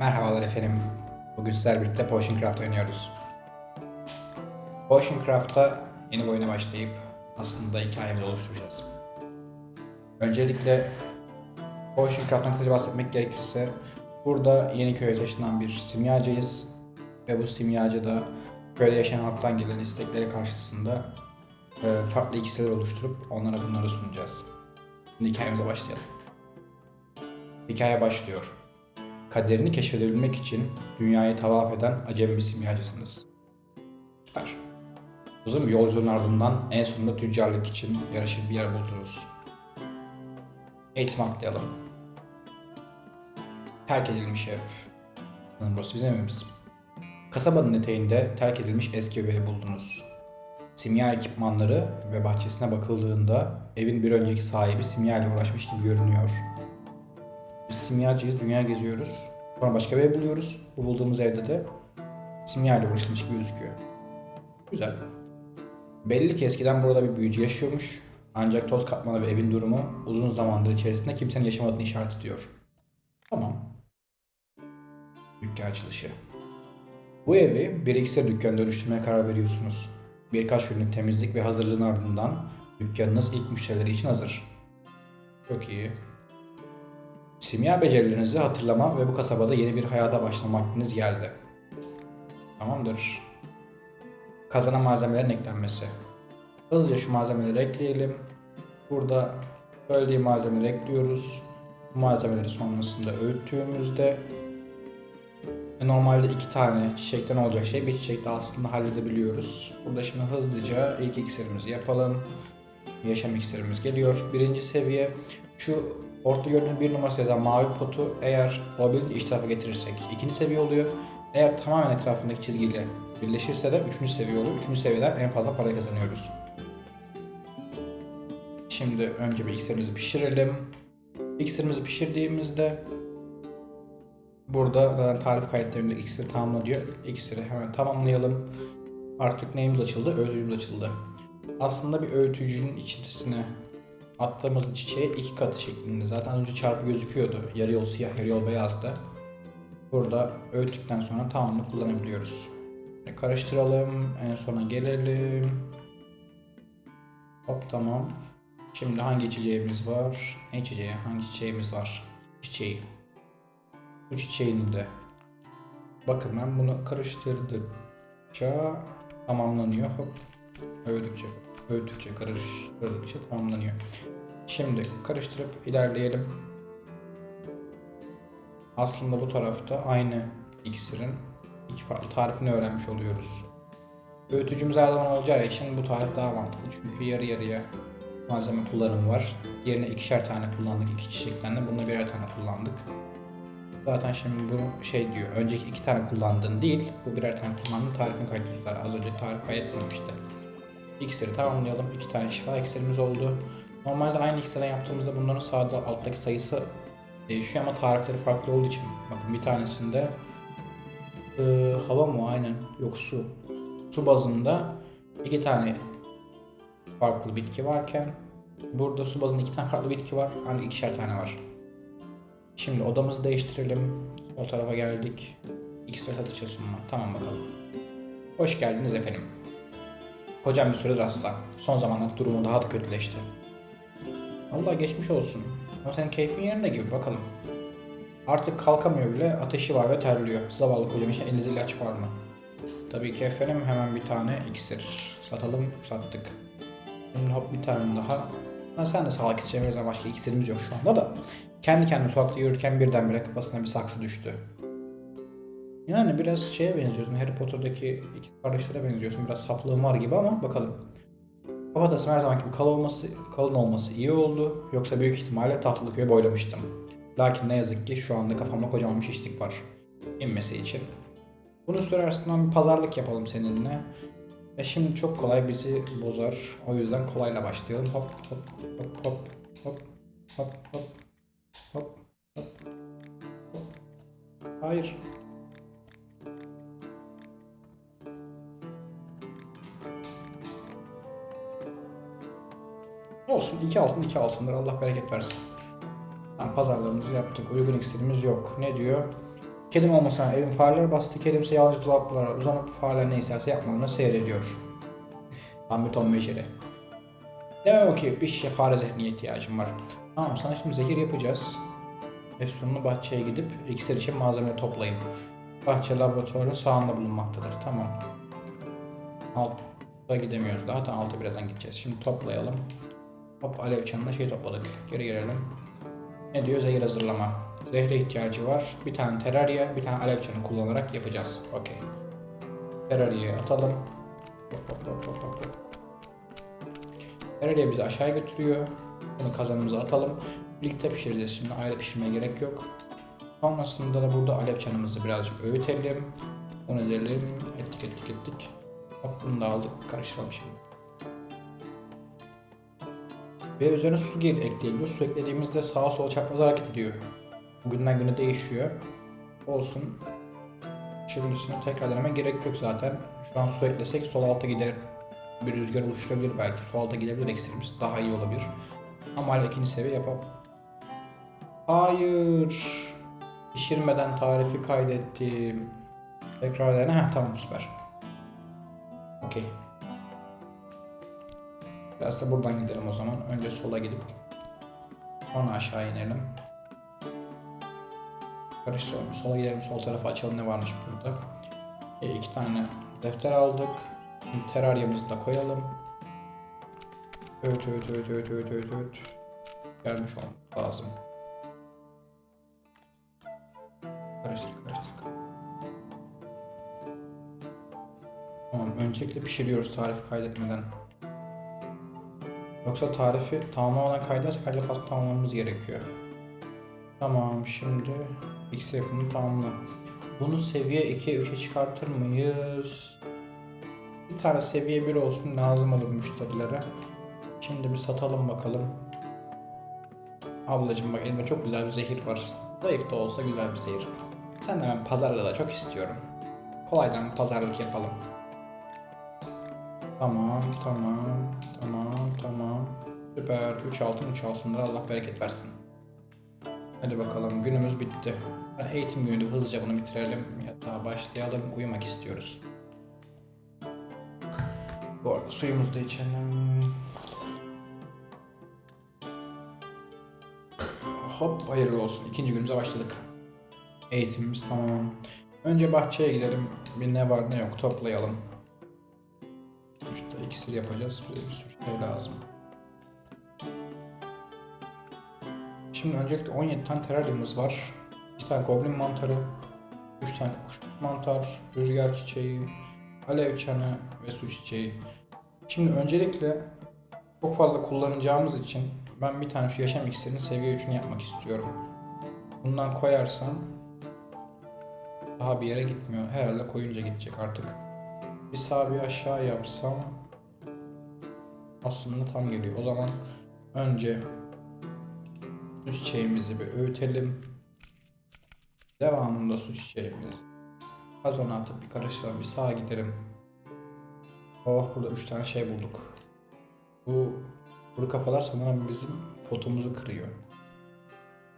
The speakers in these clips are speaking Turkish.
Merhabalar efendim. Bugün sizlerle birlikte Potion Craft oynuyoruz. Potion Craft'ta yeni bir oyuna başlayıp aslında hikayemizi oluşturacağız. Öncelikle Potion Craft'tan kısaca bahsetmek gerekirse burada yeni köye taşınan bir simyacıyız. Ve bu simyacıda köyde yaşayan halktan gelen istekleri karşısında e, farklı iksirler oluşturup onlara bunları sunacağız. Şimdi hikayemize başlayalım. Hikaye başlıyor. Kaderini keşfedebilmek için dünyayı tavaf eden acemi bir simyacısınız. Süper. Uzun bir yolculuğun ardından en sonunda tüccarlık için yarışır bir yer buldunuz. Eğitim atlayalım. Terk edilmiş ev. Burası bizim evimiz. Kasabanın eteğinde terk edilmiş eski bir ev buldunuz. Simya ekipmanları ve bahçesine bakıldığında evin bir önceki sahibi simya ile uğraşmış gibi görünüyor. Biz simyacıyız, dünya geziyoruz. Sonra başka bir ev buluyoruz. Bu bulduğumuz evde de simya ile uğraşılmış gibi gözüküyor. Güzel. Belli ki eskiden burada bir büyücü yaşıyormuş. Ancak toz katmanı ve evin durumu uzun zamandır içerisinde kimsenin yaşamadığını işaret ediyor. Tamam. Dükkan açılışı. Bu evi bir iksir dükkanına dönüştürmeye karar veriyorsunuz. Birkaç günlük temizlik ve hazırlığın ardından dükkanınız ilk müşterileri için hazır. Çok iyi. Simya becerilerinizi hatırlama ve bu kasabada yeni bir hayata başlama vaktiniz geldi. Tamamdır. Kazanan malzemelerin eklenmesi. Hızlıca şu malzemeleri ekleyelim. Burada söylediği malzemeleri ekliyoruz. Bu malzemeleri sonrasında öğüttüğümüzde e, normalde iki tane çiçekten olacak şey bir çiçekte aslında halledebiliyoruz. Burada şimdi hızlıca ilk iksirimizi yapalım. Yaşam iksirimiz geliyor. Birinci seviye şu orta gördüğünüz bir numarası yazan mavi potu eğer olabildiğince iç tarafa getirirsek ikinci seviye oluyor. Eğer tamamen etrafındaki çizgiyle birleşirse de üçüncü seviye oluyor. Üçüncü seviyeden en fazla para kazanıyoruz. Şimdi önce bir iksirimizi pişirelim. İksirimizi pişirdiğimizde burada zaten tarif kayıtlarında iksir tamamla diyor. İksiri hemen tamamlayalım. Artık neyimiz açıldı? Öğütücümüz açıldı. Aslında bir öğütücünün içerisine attığımız çiçeğe iki katı şeklinde. Zaten önce çarpı gözüküyordu. Yarı yol siyah, yarı yol beyazdı. Burada öğüttükten sonra tamamını kullanabiliyoruz. Karıştıralım. En sona gelelim. Hop tamam. Şimdi hangi içeceğimiz var? Ne içeceği? Hangi çiçeğimiz var? Su çiçeği. Su çiçeğini de. Bakın ben bunu karıştırdıkça tamamlanıyor. Hop. Öğüdükçe, öğüdükçe, karıştırdıkça tamamlanıyor. Şimdi karıştırıp ilerleyelim. Aslında bu tarafta aynı iksirin iki farklı tarifini öğrenmiş oluyoruz. Öğütücümüz her zaman olacağı için bu tarif daha mantıklı çünkü yarı yarıya malzeme kullanımı var. Yerine ikişer tane kullandık iki çiçekten de bunda birer tane kullandık. Zaten şimdi bu şey diyor önceki iki tane kullandığın değil bu birer tane kullandığın tarifin kaydı tutar. Az önce tarif kaydetmemişti. İksiri tamamlayalım. iki tane şifa iksirimiz oldu. Normalde aynı iksirden yaptığımızda bunların sağda alttaki sayısı değişiyor ama tarifleri farklı olduğu için. Bakın bir tanesinde e, hava mı aynen yok su. Su bazında iki tane farklı bitki varken burada su bazında iki tane farklı bitki var. Hani ikişer tane var. Şimdi odamızı değiştirelim. O tarafa geldik. İksir satışa sunma. Tamam bakalım. Hoş geldiniz efendim. Kocam bir süredir hasta. Son zamanlarda durumu daha da kötüleşti. Allah geçmiş olsun. Ama senin keyfin yerinde gibi bakalım. Artık kalkamıyor bile, ateşi var ve terliyor. Zavallı kocam için elinizde ilaç var mı? Tabii ki efendim hemen bir tane iksir satalım, sattık. Şimdi hop bir tane daha. Ha, sen de sağlık içeceğimiz başka iksirimiz yok şu anda da. Kendi kendine sokakta yürürken birdenbire kafasına bir saksı düştü. Yani biraz şeye benziyorsun. Harry Potter'daki iki kardeşlere benziyorsun. Biraz saflığın var gibi ama bakalım. Kafatası her zamanki gibi kalın olması, kalın olması iyi oldu. Yoksa büyük ihtimalle Tatlıköy'ü boylamıştım. Lakin ne yazık ki şu anda kafamda kocaman bir şişlik var. İnmesi için. Bunun sürersinden bir pazarlık yapalım seninle. E şimdi çok kolay bizi bozar. O yüzden kolayla başlayalım. Hop hop hop hop hop hop hop hop hop hop. Hayır. Olsun iki altın iki altındır Allah bereket versin. Tamam, pazarlığımızı yaptık. Uygun iksirimiz yok. Ne diyor? Kedim olmasına evin fareler bastı. Kedimse yalnızca dolaplara uzanıp fareler ne isterse yapmalarını seyrediyor. Tom ve Jerry. Demem o ki bir şişe fare zehrine ihtiyacım var. Tamam sana şimdi zehir yapacağız. Efsunlu bahçeye gidip iksir için malzeme toplayın. Bahçe laboratuvarın sağında bulunmaktadır. Tamam. Altta gidemiyoruz daha. Tamam altı birazdan gideceğiz. Şimdi toplayalım. Hop alev çanına şey topladık. Geri gelelim. Ne diyor? Zehir hazırlama. Zehre ihtiyacı var. Bir tane terarya, bir tane alev çanı kullanarak yapacağız. Okey. Terarya'yı atalım. Hop hop hop hop hop. Terarya bizi aşağı götürüyor. Bunu kazanımıza atalım. Birlikte pişireceğiz şimdi. Ayrı pişirmeye gerek yok. Sonrasında da burada alev çanımızı birazcık öğütelim. Bunu edelim. Ettik ettik ettik. Hop bunu da aldık. Karıştıralım şimdi. Ve üzerine su ekleyebiliyoruz. Su eklediğimizde sağa sola çapraz hareket ediyor. Günden güne değişiyor. Olsun. Üstüne tekrar deneme gerek yok zaten. Şu an su eklesek sol alta gider. Bir rüzgar oluşturabilir belki. Sol alta gidebilir eksiğimiz. Daha iyi olabilir. Ama hala ikinci seviye yapalım. Hayır. Pişirmeden tarifi kaydettim. Tekrar dene. Heh, tamam süper. Okey. Biraz da buradan gidelim o zaman. Önce sola gidip sonra aşağı inelim. Karıştıralım. Sola gidelim. Sol tarafı açalım. Ne varmış burada? E, iki tane defter aldık. Şimdi teraryamızı da koyalım. Öt öt öt öt öt öt öt. Gelmiş olmak lazım. Karıştır karıştır. Tamam öncelikle pişiriyoruz tarifi kaydetmeden. Yoksa tarifi tamamlamadan kaydedersek her defasında tamamlamamız gerekiyor. Tamam şimdi X yapımını tamamla. Bunu seviye 2'ye 3'e çıkartır mıyız? Bir tane seviye 1 olsun lazım olur müşterilere. Şimdi bir satalım bakalım. Ablacım bak elimde çok güzel bir zehir var. Zayıf da olsa güzel bir zehir. Sen ben pazarda da çok istiyorum. Kolaydan pazarlık yapalım. Tamam, tamam, tamam, tamam. Süper. 3 altın, 3 altınlara Allah bereket versin. Hadi bakalım günümüz bitti. Eğitim günüydü hızlıca bunu bitirelim. Yatağa başlayalım. Uyumak istiyoruz. Bu arada suyumuzu da içelim. Hop hayırlı olsun. İkinci günümüze başladık. Eğitimimiz tamam. Önce bahçeye gidelim. Bir ne var ne yok toplayalım. İksir yapacağız. Bir, bir sürü şey lazım. Şimdi öncelikle 17 tane teraryamız var. 2 tane goblin mantarı, 3 tane kuş mantar, rüzgar çiçeği, alev çanı ve su çiçeği. Şimdi öncelikle çok fazla kullanacağımız için ben bir tane şu yaşam iksirinin seviye 3'ünü yapmak istiyorum. Bundan koyarsam daha bir yere gitmiyor. Herhalde koyunca gidecek artık. Bir sağ bir aşağı yapsam aslında tam geliyor. O zaman önce su çiçeğimizi bir öğütelim. Devamında su çiçeğimizi kazana atıp bir karıştıralım. Bir sağa gidelim. Oh burada üç tane şey bulduk. Bu kuru kafalar sanırım bizim potumuzu kırıyor.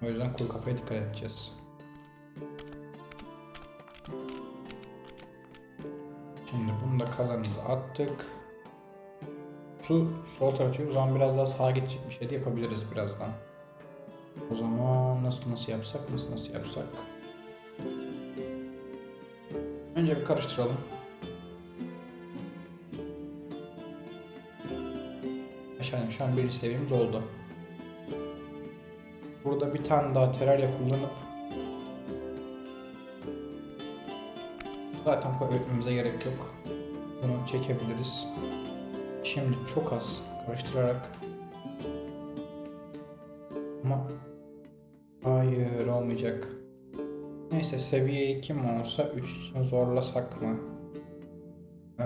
O yüzden kuru kafaya dikkat edeceğiz. Şimdi bunu da kazanımıza attık. Su sol tarafa çekiyor. O zaman biraz daha sağa gidecek bir şey de yapabiliriz birazdan. O zaman nasıl nasıl yapsak, nasıl nasıl yapsak? Önce bir karıştıralım. Aşağı şu an birinci seviyemiz oldu. Burada bir tane daha terarya kullanıp zaten bu öğütmemize gerek yok. Bunu çekebiliriz. Şimdi çok az karıştırarak ama hayır olmayacak. Neyse seviye 2 mi olsa 3 için zorlasak mı? Ee,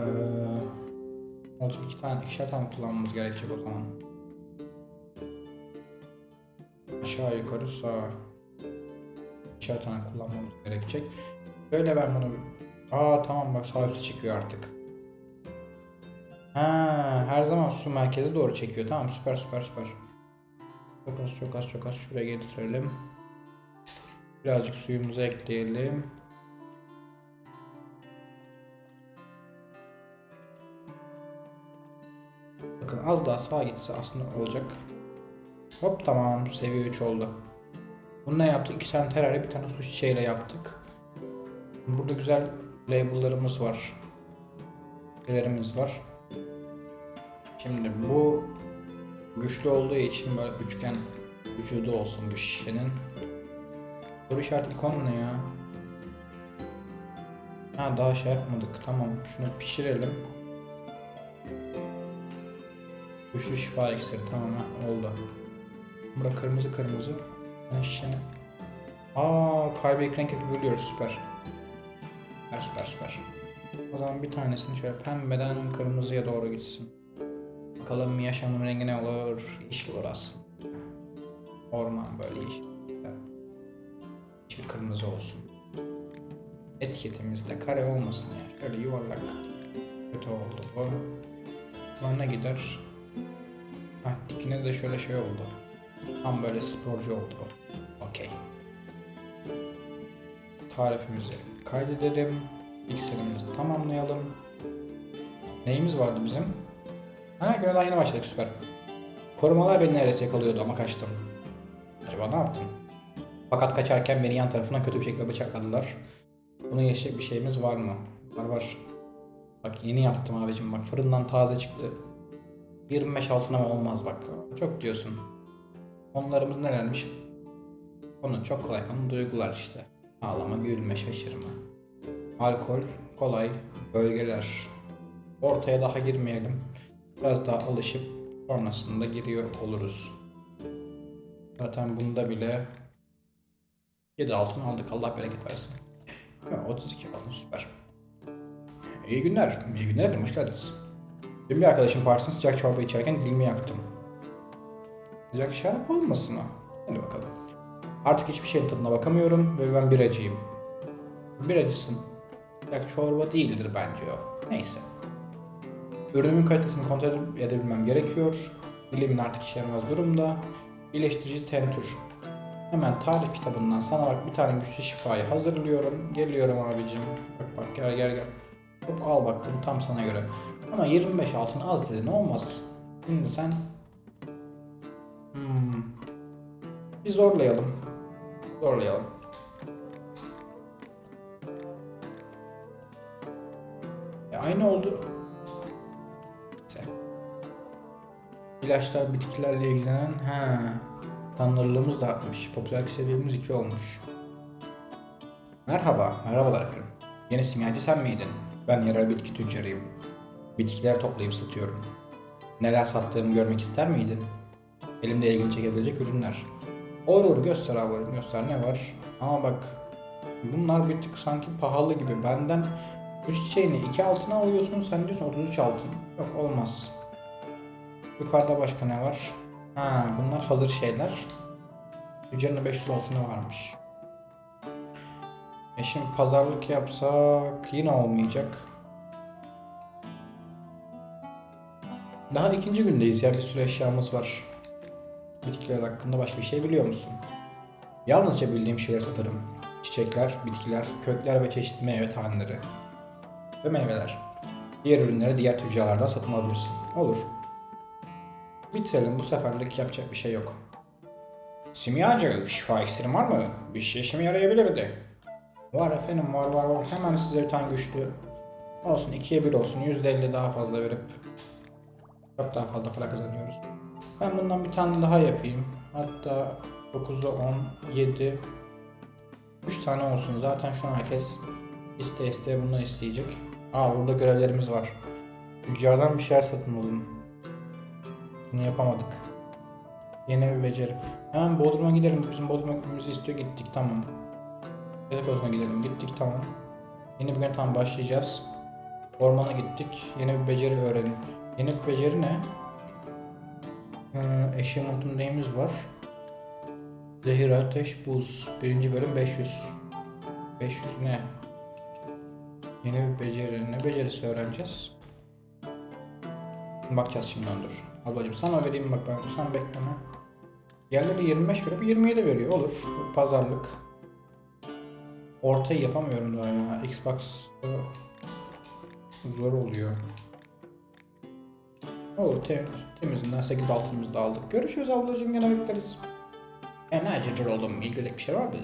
olacak iki tane ikişer tane kullanmamız gerekecek o zaman. Aşağı yukarı sağ. İkişer tane kullanmamız gerekecek. Şöyle ben bunu... Aa tamam bak sağ üstü çıkıyor artık. Ha, her zaman su merkezi doğru çekiyor. Tamam süper süper süper. Çok az çok az çok az şuraya getirelim. Birazcık suyumuzu ekleyelim. Bakın az daha sağa gitse aslında olacak. Hop tamam seviye 3 oldu. Bunu ne yaptık? İki tane terari bir tane su çiçeğiyle yaptık. Burada güzel label'larımız var. Şeylerimiz var. Şimdi bu güçlü olduğu için böyle üçgen vücudu olsun bu şişenin. Soru işareti ikon ne ya? Ha daha şey yapmadık. Tamam şunu pişirelim. Güçlü şifa iksiri tamam ha, oldu. Burada kırmızı kırmızı. Ben şişenin. Aa kalbi renk yapabiliyoruz süper. Süper süper süper. O zaman bir tanesini şöyle pembeden kırmızıya doğru gitsin. Bakalım yaşamın rengi ne olur? Yeşil olur. Orman böyle yeşil. Yeşil kırmızı olsun. Etiketimizde kare olmasın ya. Şöyle yuvarlak. Kötü oldu bu. Ne gider? Heh, dikine de şöyle şey oldu. Tam böyle sporcu oldu bu. Okey. Tarifimizi kaydedelim. İksirimizi tamamlayalım. Neyimiz vardı bizim? Ha güne daha yeni başladık süper. Korumalar beni neredeyse yakalıyordu ama kaçtım. Acaba ne yaptım? Fakat kaçarken beni yan tarafından kötü bir şekilde bıçakladılar. Bunu yaşayacak bir şeyimiz var mı? Var var. Bak yeni yaptım abicim bak fırından taze çıktı. 25 altına mı olmaz bak. Çok diyorsun. Onlarımız nelermiş? Konu çok kolay konu duygular işte. Ağlama, gülme, şaşırma. Alkol, kolay, bölgeler. Ortaya daha girmeyelim. Biraz daha alışıp sonrasında giriyor oluruz. Zaten bunda bile 7 altın aldık. Allah bereket versin. Ha, 32 altın süper. İyi günler. İyi günler efendim. Hoş geldiniz. Dün bir arkadaşım partisinde sıcak çorba içerken dilimi yaktım. Sıcak şarap olmasın o. Hadi bakalım. Artık hiçbir şeyin tadına bakamıyorum ve ben biracıyım. Biracısın. Sıcak çorba değildir bence o. Neyse. Ürünümün kalitesini kontrol edebilmem gerekiyor. Dilimin artık işe yaramaz durumda. İyileştirici tentür. Hemen tarif kitabından sana bak bir tane güçlü şifayı hazırlıyorum. Geliyorum abicim. Bak bak gel gel gel. Hop al bak bunu tam sana göre. Ama 25 altın az dedin olmaz. Şimdi sen hmm. bir zorlayalım. Zorlayalım. E aynı oldu. İlaçlar bitkilerle ilgilenen ha tanrılığımız da artmış. Popülerlik seviyemiz 2 olmuş. Merhaba, merhabalar efendim. Yeni simyacı sen miydin? Ben yerel bitki tüccarıyım. Bitkiler toplayıp satıyorum. Neler sattığımı görmek ister miydin? Elimde ilgini çekebilecek ürünler. Olur olur göster abi göster ne var? Ama bak bunlar bir tık sanki pahalı gibi. Benden 3 çiçeğini 2 altına alıyorsun sen diyorsun 33 altın. Yok olmaz. Yukarıda başka ne var? Ha bunlar hazır şeyler. Tüccarın 500 altına varmış. E şimdi pazarlık yapsak yine olmayacak. Daha ikinci gündeyiz ya bir sürü eşyamız var. Bitkiler hakkında başka bir şey biliyor musun? Yalnızca bildiğim şeyleri satarım. Çiçekler, bitkiler, kökler ve çeşitli meyve taneleri. Ve meyveler. Diğer ürünleri diğer tüccarlardan satın alabilirsin. Olur. Bitirelim bu seferlik yapacak bir şey yok. Simyacı, şifa iksirin var mı? Bir şey işime yarayabilirdi. Var efendim var var var. Hemen size bir tane güçlü. Olsun ikiye bir olsun. %50 daha fazla verip çok daha fazla para kazanıyoruz. Ben bundan bir tane daha yapayım. Hatta 9'u 10, 7, 3 tane olsun. Zaten şu an herkes iste iste bundan isteyecek. Aa burada görevlerimiz var. Tüccardan bir şeyler satın alın. Bunu yapamadık. Yeni bir beceri. Hemen Bodrum'a gidelim. Bizim Bodrum'a gitmemizi istiyor. Gittik tamam. Telefon'a gidelim. Gittik tamam. Yeni bir gün tam başlayacağız. Ormana gittik. Yeni bir beceri öğrenin. Yeni bir beceri ne? Ee, eşya modun neyimiz var? Zehir, ateş, buz. Birinci bölüm 500. 500 ne? Yeni bir beceri. Ne becerisi öğreneceğiz? Bakacağız şimdi dur. Ablacım sana vereyim bak ben sen bekleme. Yerleri 25 verip 27 veriyor olur. Bu Pazarlık. ortayı yapamıyorum daha ya. Xbox zor oluyor. Olur tem temizinden 8 altımızı da aldık. Görüşürüz ablacığım gene bekleriz. E ne acıcır oğlum ilgilecek bir şey var mı?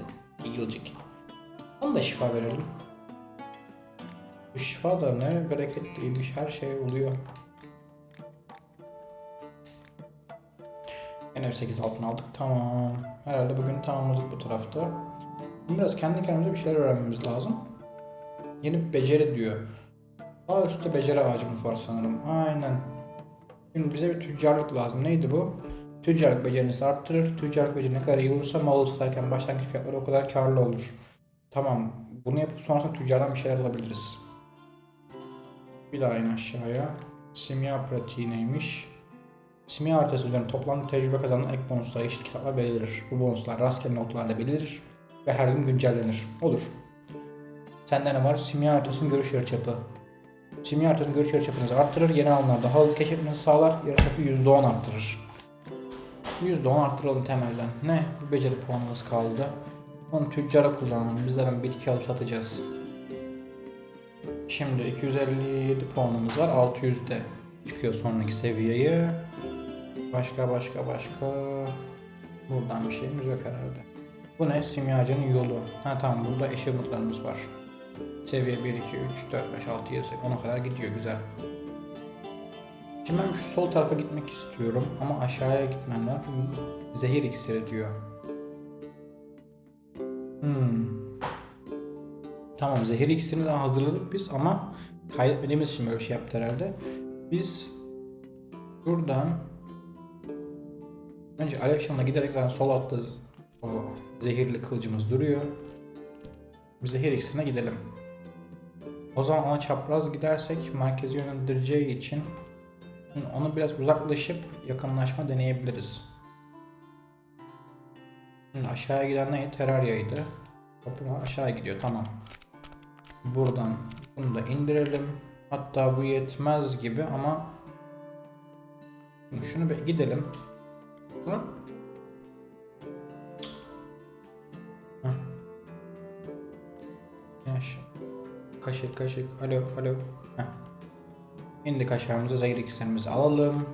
İlgilecek. Onu da şifa verelim. Şifa da ne bereketliymiş her şey oluyor. Yine 8 altın aldık tamam. Herhalde bugün tamamladık bu tarafta. Biraz kendi kendimize bir şeyler öğrenmemiz lazım. Yeni bir beceri diyor. Sağ üstte beceri ağacımız var sanırım. Aynen. Şimdi bize bir tüccarlık lazım. Neydi bu? Tüccarlık becerinizi arttırır. Tüccarlık beceri ne kadar iyi olursa malı satarken başlangıç fiyatları o kadar karlı olur. Tamam. Bunu yapıp sonrasında tüccardan bir şeyler alabiliriz. Bir daha in aşağıya. Simya pratiği neymiş? Simya haritası üzerine toplam tecrübe kazanan ek bonuslar eşit kitaplar belirlir. Bu bonuslar rastgele notlarla belirlir ve her gün güncellenir. Olur. Sende ne var? Simya haritasının görüş yarıçapı. Simya haritasının görüş yarıçapınızı arttırır. Yeni alanlarda daha hızlı keşfetmenizi sağlar. Yarıçapı %10 arttırır. %10 arttıralım temelden. Ne? Bir beceri puanımız kaldı. Onu tüccara kullanalım. Bizlerden bitki alıp satacağız. Şimdi 257 puanımız var. 600'de çıkıyor sonraki seviyeyi. Başka başka başka. Buradan bir şeyimiz yok herhalde. Bu ne? Simyacının yolu. Ha tamam burada achievement'larımız var. Seviye 1, 2, 3, 4, 5, 6, 7, 8, 10'a kadar gidiyor güzel. Şimdi ben şu sol tarafa gitmek istiyorum ama aşağıya gitmem lazım zehir iksiri diyor. Hmm. Tamam zehir iksirini daha hazırladık biz ama kaydetmediğimiz için böyle bir şey yaptı herhalde. Biz buradan önce alev ışınına giderek zaten sol altta o zehirli kılıcımız duruyor. Biz zehir iksirine gidelim. O zaman ona çapraz gidersek merkezi yönlendireceği için onu biraz uzaklaşıp yakınlaşma deneyebiliriz. Şimdi aşağıya giden neydi? Terraria'ydı. Toprağı aşağı gidiyor tamam. Buradan bunu da indirelim. Hatta bu yetmez gibi ama şunu bir gidelim. Lan. Yaş. Kaşık kaşık. Alo alo. Heh. İndik aşağımıza zehir iksirimizi alalım.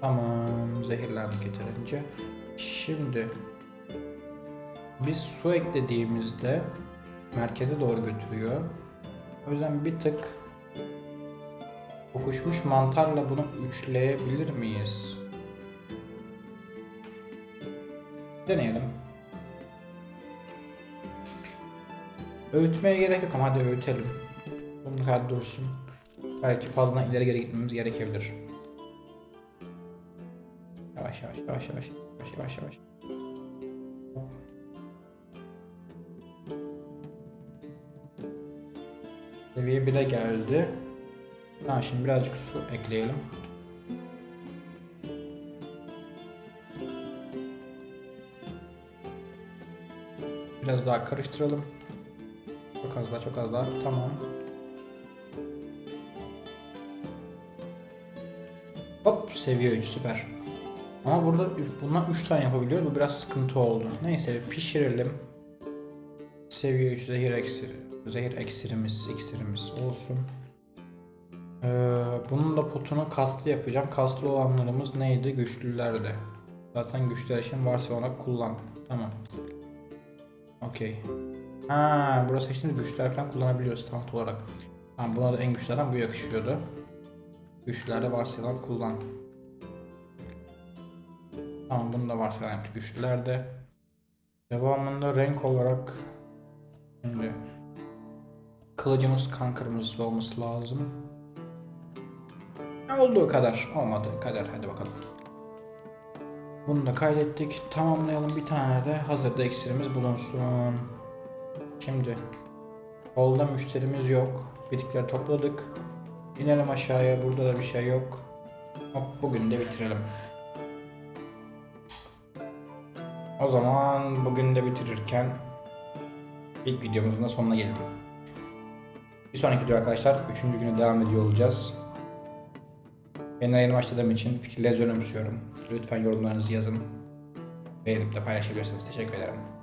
Tamam zehirlendik yeterince. Şimdi biz su eklediğimizde merkeze doğru götürüyor. O yüzden bir tık kokuşmuş mantarla bunu üçleyebilir miyiz? Deneyelim. Öğütmeye gerek yok ama hadi öğütelim. Bunun kadar dursun. Belki fazla ileri geri gitmemiz gerekebilir. Yavaş yavaş yavaş yavaş yavaş yavaş yavaş. Seviye 1'e geldi. Tamam şimdi birazcık su ekleyelim. Biraz daha karıştıralım. Çok az daha çok az daha. Tamam. Hop seviye 3 süper. Ama burada bundan 3 tane yapabiliyor. Bu biraz sıkıntı oldu. Neyse pişirelim. Seviye 3 zehir eksiri. Zehir eksirimiz, iksirimiz olsun. Ee, bunun da potunu kaslı yapacağım. Kaslı olanlarımız neydi? Güçlülerdi. Zaten güçlüler için varsa ona kullan. Tamam. Okey. Ha, burası seçtiğimiz güçler falan kullanabiliyoruz standart olarak. Tamam, buna da en güçlerden bu yakışıyordu. Güçlülerde varsayılan kullan. Tamam bunu da varsayılan yaptık güçlülerde. Devamında renk olarak şimdi kılıcımız kan kırmızısı olması lazım. Olduğu kadar olmadı kadar hadi bakalım. Bunu da kaydettik. Tamamlayalım bir tane de hazırda iksirimiz bulunsun. Şimdi solda müşterimiz yok. Bitkileri topladık. İnelim aşağıya. Burada da bir şey yok. Hop bugün de bitirelim. O zaman bugün de bitirirken ilk videomuzun da sonuna gelelim. Bir sonraki video arkadaşlar 3. güne devam ediyor olacağız. Yeni yayına başladığım için fikirlerinizi önemsiyorum. Lütfen yorumlarınızı yazın. Beğenip de paylaşabilirsiniz. Teşekkür ederim.